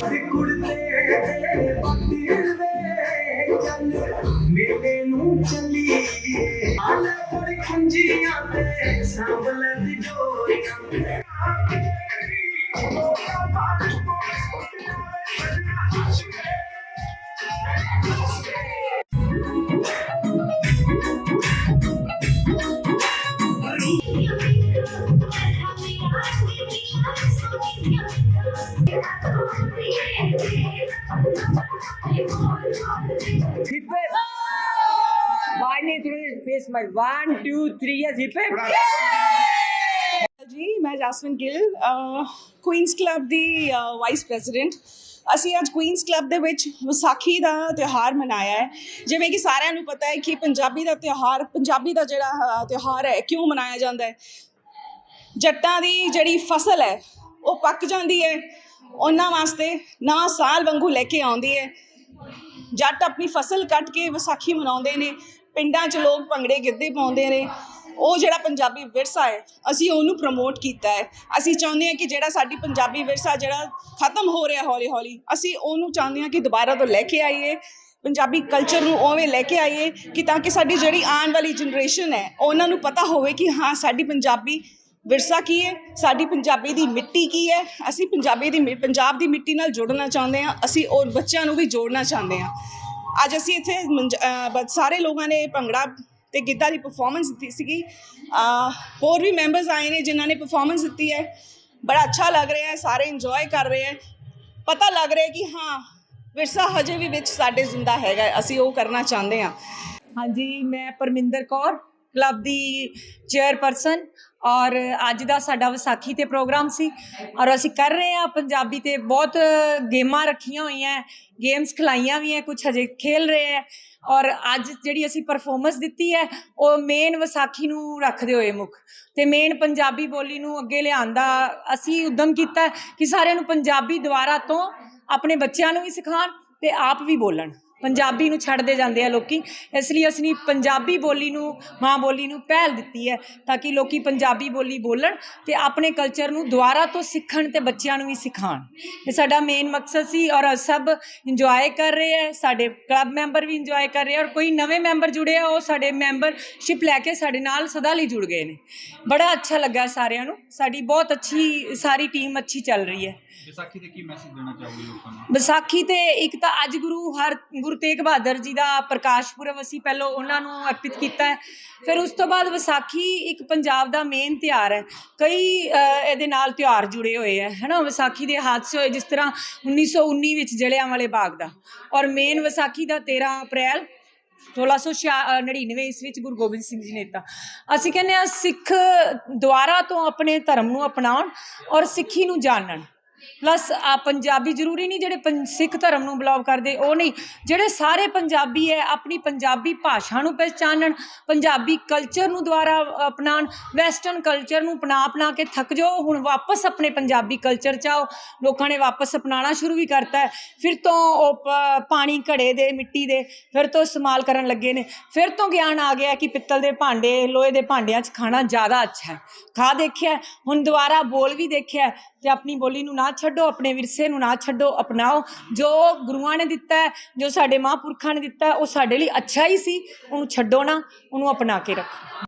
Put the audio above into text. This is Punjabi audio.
ਚੱਲੀ ਕੁੜਤੇ ਮੇਰੇ ਨੂੰ ਚੱਲੀ ਆਲੇ ਪੜ ਖੰਜੀਆਂ ਤੇ ਸਾਂਭਲ ਦੀ ਡੋਰੀਆਂ Hip hip. Why need to face my one, two, three years hip hip? ਜੀ ਮੈਂ ਜਸਮਿਨ ਗਿੱਲ ਕੁਈਨਸ ਕਲੱਬ ਦੀ ਵਾਈਸ ਪ੍ਰੈਜ਼ੀਡੈਂਟ ਅਸੀਂ ਅੱਜ ਕੁਈਨਸ ਕਲੱਬ ਦੇ ਵਿੱਚ ਵਿਸਾਖੀ ਦਾ ਤਿਉਹਾਰ ਮਨਾਇਆ ਹੈ ਜਿਵੇਂ ਕਿ ਸਾਰਿਆਂ ਨੂੰ ਪਤਾ ਹੈ ਕਿ ਪੰਜਾਬੀ ਦਾ ਤਿਉਹਾਰ ਪੰਜਾਬੀ ਦਾ ਜਿਹੜਾ ਤਿਉਹਾਰ ਹੈ ਕਿਉਂ ਮਨਾਇਆ ਜਾਂਦਾ ਹੈ ਜੱਟਾਂ ਦੀ ਜਿਹੜੀ ਫਸਲ ਹੈ ਉਹ ਪੱਕ ਜਾਂਦੀ ਹੈ ਉਹਨਾਂ ਵਾਸਤੇ ਨਵਾਂ ਸਾਲ ਵਾਂਗੂ ਲੈ ਕੇ ਆਉਂਦੀ ਹੈ। ਜੱਟ ਆਪਣੀ ਫਸਲ ਕੱਟ ਕੇ ਵਿਸਾਖੀ ਮਨਾਉਂਦੇ ਨੇ। ਪਿੰਡਾਂ 'ਚ ਲੋਕ ਭੰਗੜੇ ਗਿੱਧੇ ਪਾਉਂਦੇ ਨੇ। ਉਹ ਜਿਹੜਾ ਪੰਜਾਬੀ ਵਿਰਸਾ ਹੈ, ਅਸੀਂ ਉਹਨੂੰ ਪ੍ਰਮੋਟ ਕੀਤਾ ਹੈ। ਅਸੀਂ ਚਾਹੁੰਦੇ ਹਾਂ ਕਿ ਜਿਹੜਾ ਸਾਡੀ ਪੰਜਾਬੀ ਵਿਰਸਾ ਜਿਹੜਾ ਖਤਮ ਹੋ ਰਿਹਾ ਹੌਲੀ ਹੌਲੀ ਅਸੀਂ ਉਹਨੂੰ ਚਾਹੁੰਦੇ ਹਾਂ ਕਿ ਦੁਬਾਰਾ ਤੋਂ ਲੈ ਕੇ ਆਈਏ। ਪੰਜਾਬੀ ਕਲਚਰ ਨੂੰ ਉਵੇਂ ਲੈ ਕੇ ਆਈਏ ਕਿ ਤਾਂ ਕਿ ਸਾਡੀ ਜਿਹੜੀ ਆਉਣ ਵਾਲੀ ਜਨਰੇਸ਼ਨ ਹੈ, ਉਹਨਾਂ ਨੂੰ ਪਤਾ ਹੋਵੇ ਕਿ ਹਾਂ, ਸਾਡੀ ਪੰਜਾਬੀ ਵਿਰਸਾ ਕੀ ਹੈ? ਸਾਡੀ ਪੰਜਾਬੀ ਦੀ ਮਿੱਟੀ ਕੀ ਹੈ? ਅਸੀਂ ਪੰਜਾਬੀ ਦੀ ਮਿ- ਪੰਜਾਬ ਦੀ ਮਿੱਟੀ ਨਾਲ ਜੋੜਨਾ ਚਾਹੁੰਦੇ ਹਾਂ, ਅਸੀਂ ਉਹ ਬੱਚਿਆਂ ਨੂੰ ਵੀ ਜੋੜਨਾ ਚਾਹੁੰਦੇ ਹਾਂ। ਅੱਜ ਅਸੀਂ ਇੱਥੇ ਸਾਰੇ ਲੋਕਾਂ ਨੇ ਭੰਗੜਾ ਤੇ ਗਿੱਧਾ ਦੀ ਪਰਫਾਰਮੈਂਸ ਦਿੱਤੀ ਸੀਗੀ। ਹੋਰ ਵੀ ਮੈਂਬਰਸ ਆਏ ਨੇ ਜਿਨ੍ਹਾਂ ਨੇ ਪਰਫਾਰਮੈਂਸ ਦਿੱਤੀ ਹੈ। ਬੜਾ ਅੱਛਾ ਲੱਗ ਰਿਹਾ ਹੈ, ਸਾਰੇ ਇੰਜੋਏ ਕਰ ਰਹੇ ਹੈ। ਪਤਾ ਲੱਗ ਰਿਹਾ ਕਿ ਹਾਂ, ਵਿਰਸਾ ਹਜੇ ਵੀ ਵਿੱਚ ਸਾਡੇ ਜ਼ਿੰਦਾ ਹੈਗਾ ਅਸੀਂ ਉਹ ਕਰਨਾ ਚਾਹੁੰਦੇ ਹਾਂ। ਹਾਂਜੀ, ਮੈਂ ਪਰਮਿੰਦਰ ਕੌਰ ਕਲੱਬ ਦੀ ਚੇਅਰਪਰਸਨ ਔਰ ਅੱਜ ਦਾ ਸਾਡਾ ਵਿਸਾਖੀ ਤੇ ਪ੍ਰੋਗਰਾਮ ਸੀ ਔਰ ਅਸੀਂ ਕਰ ਰਹੇ ਹਾਂ। ਪੰਜਾਬੀ ਤੇ ਬਹੁਤ ਗੇਮਾਂ ਰੱਖੀਆਂ ਹੋਈਆਂ ਗੇਮਸ ਖਿਲਾਈਆਂ ਵੀ ਹੈ। ਕੁਝ ਹਜੇ ਖੇਲ ਰਹੇ ਹੈ। ਔਰ ਅੱਜ ਜਿਹੜੀ ਅਸੀਂ ਪਰਫਾਰਮੈਂਸ ਦਿੱਤੀ ਹੈ, ਉਹ ਮੇਨ ਵਿਸਾਖੀ ਨੂੰ ਰੱਖਦੇ ਹੋਏ ਮੁੱਖ। ਤੇ ਮੇਨ ਪੰਜਾਬੀ ਬੋਲੀ ਨੂੰ ਅੱਗੇ ਲਿਆਉਣ ਦਾ ਅਸੀਂ ਉਦਮ ਕੀਤਾ ਕਿ ਸਾਰਿਆਂ ਨੂੰ ਪੰਜਾਬੀ ਦੁਆਰਾ ਤੋਂ ਆਪਣੇ ਬੱਚਿਆਂ ਨੂੰ ਵੀ ਸਿਖਾਉਣ ਤੇ ਆਪ ਵੀ ਬੋਲਣ। ਪੰਜਾਬੀ ਨੂੰ ਛੱਡਦੇ ਜਾਂਦੇ ਆ ਲੋਕੀ। ਇਸ ਲਈ ਅਸੀਂ ਪੰਜਾਬੀ ਬੋਲੀ ਨੂੰ, ਮਾਂ ਬੋਲੀ ਨੂੰ ਪਹਿਲ ਦਿੱਤੀ ਹੈ ਤਾਂ ਕਿ ਲੋਕੀ ਪੰਜਾਬੀ ਬੋਲੀ ਬੋਲਣ ਤੇ ਆਪਣੇ ਕਲਚਰ ਨੂੰ ਦੁਬਾਰਾ ਤੋਂ ਸਿੱਖਣ ਤੇ ਬੱਚਿਆਂ ਨੂੰ ਵੀ ਸਿਖਾਉਣ। ਇਹ ਸਾਡਾ ਮੇਨ ਮਕਸਦ ਸੀ ਔਰ ਸਭ ਇੰਜੋਏ ਕਰ ਰਹੇ ਹੈ, ਸਾਡੇ ਕਲੱਬ ਮੈਂਬਰ ਵੀ ਇੰਜੋਏ ਕਰ ਰਹੇ ਔਰ ਕੋਈ ਨਵੇਂ ਮੈਂਬਰ ਜੁੜੇ ਆ ਉਹ ਸਾਡੇ ਮੈਂਬਰਸ਼ਿਪ ਲੈ ਕੇ ਸਾਡੇ ਨਾਲ ਸਦਾ ਲਈ ਜੁੜ ਗਏ ਨੇ। ਬੜਾ ਅੱਛਾ ਲੱਗਾ ਸਾਰਿਆਂ ਨੂੰ। ਸਾਡੀ ਬਹੁਤ ਅੱਛੀ ਸਾਰੀ ਟੀਮ ਅੱਛੀ ਚੱਲ ਰਹੀ ਹੈ। ਵਿਸਾਖੀ ਤੇ ਕੀ ਮੈਸੇਜ ਦੇਣਾ ਚਾਹੋਗੇ ਲੋਕਾਂ ਨੂੰ? ਵਿਸਾਖੀ ਤੇ ਇੱਕ ਤਾਂ ਅੱਜ ਗੁਰੂ ਹਰ ਗੁਰੂ ਤੇਗ ਬਹਾਦਰ ਜੀ ਦਾ ਪ੍ਰਕਾਸ਼ ਪੁਰਬ ਅਸੀਂ ਪਹਿਲਾਂ ਉਹਨਾਂ ਨੂੰ ਅਰਪਿਤ ਕੀਤਾ ਹੈ। ਫਿਰ ਉਸ ਤੋਂ ਬਾਅਦ ਵਿਸਾਖੀ ਇੱਕ ਪੰਜਾਬ ਦਾ ਮੇਨ ਤਿਉਹਾਰ ਹੈ। ਕਈ ਇਹਦੇ ਨਾਲ ਤਿਉਹਾਰ ਜੁੜੇ ਹੋਏ ਹੈ ਹੈਨਾ? ਵਿਸਾਖੀ ਦੇ ਹਾਦਸੇ ਹੋਏ ਜਿਸ ਤਰ੍ਹਾਂ 1919 ਵਿੱਚ ਜਲਿਆਂਵਾਲੇ ਬਾਗ ਦਾ। ਔਰ ਮੇਨ ਵਿਸਾਖੀ ਦਾ 13 ਅਪ੍ਰੈਲ 1699 ਈਸਵੀ ਵਿੱਚ ਗੁਰੂ ਗੋਬਿੰਦ ਸਿੰਘ ਜੀ ਨੇ ਦਿੱਤਾ। ਅਸੀਂ ਕਹਿੰਦੇ ਆ ਸਿੱਖ ਦੁਆਰਾ ਤੋਂ ਆਪਣੇ ਧਰਮ ਨੂੰ ਅਪਣਾਉਣ ਔਰ ਸਿੱਖੀ ਨੂੰ ਜਾਣਨ। ਪਲੱਸ ਆ ਪੰਜਾਬੀ ਜ਼ਰੂਰੀ ਨਹੀਂ ਜਿਹੜੇ ਪੰ- ਸਿੱਖ ਧਰਮ ਨੂੰ ਬਿਲੋਂਗ ਕਰਦੇ ਉਹ ਨਹੀਂ। ਜਿਹੜੇ ਸਾਰੇ ਪੰਜਾਬੀ ਹੈ ਆਪਣੀ ਪੰਜਾਬੀ ਭਾਸ਼ਾ ਨੂੰ ਪਹਿਚਾਨਣ ਪੰਜਾਬੀ ਕਲਚਰ ਨੂੰ ਦੁਆਰਾ ਅਪਣਾਉਣ ਵੈਸਟਰਨ ਕਲਚਰ ਨੂੰ ਅਪਣਾ ਅਪਣਾ ਕੇ ਥੱਕ ਜਾਓ ਹੁਣ ਵਾਪਸ ਆਪਣੇ ਪੰਜਾਬੀ ਕਲਚਰ 'ਚ ਆਓ। ਲੋਕਾਂ ਨੇ ਵਾਪਸ ਅਪਣਾਉਣਾ ਸ਼ੁਰੂ ਵੀ ਕਰਤਾ ਹੈ। ਫਿਰ ਤੋਂ ਉਹ ਪ- ਪਾਣੀ ਘੜੇ ਦੇ ਮਿੱਟੀ ਦੇ ਫਿਰ ਤੋਂ ਇਸਤੇਮਾਲ ਕਰਨ ਲੱਗੇ ਨੇ। ਫਿਰ ਤੋਂ ਗਿਆਨ ਆ ਗਿਆ ਕਿ ਪਿੱਤਲ ਦੇ ਭਾਂਡੇ ਲੋਹੇ ਦੇ ਭਾਂਡਿਆਂ 'ਚ ਖਾਣਾ ਜ਼ਿਆਦਾ ਅੱਛਾ ਹੈ। ਖਾ ਦੇਖਿਆ ਹੈ, ਹੁਣ ਦੁਬਾਰਾ ਬੋਲ ਵੀ ਦੇਖਿਆ ਹੈ ਤੇ ਆਪਣੀ ਬੋਲੀ ਨੂੰ ਨਾ ਨਾ ਛੱਡੋ, ਆਪਣੇ ਵਿਰਸੇ ਨੂੰ ਨਾ ਛੱਡੋ, ਅਪਣਾਓ। ਜੋ ਗੁਰੂਆਂ ਨੇ ਦਿੱਤਾ ਜੋ ਸਾਡੇ ਮਹਾਂਪੁਰਖਾਂ ਨੇ ਦਿੱਤਾ ਉਹ ਸਾਡੇ ਲਈ ਅੱਛਾ ਹੀ ਸੀ। ਉਹਨੂੰ ਛੱਡੋ ਨਾ, ਉਹਨੂੰ ਅਪਣਾ ਕੇ ਰੱਖੋ।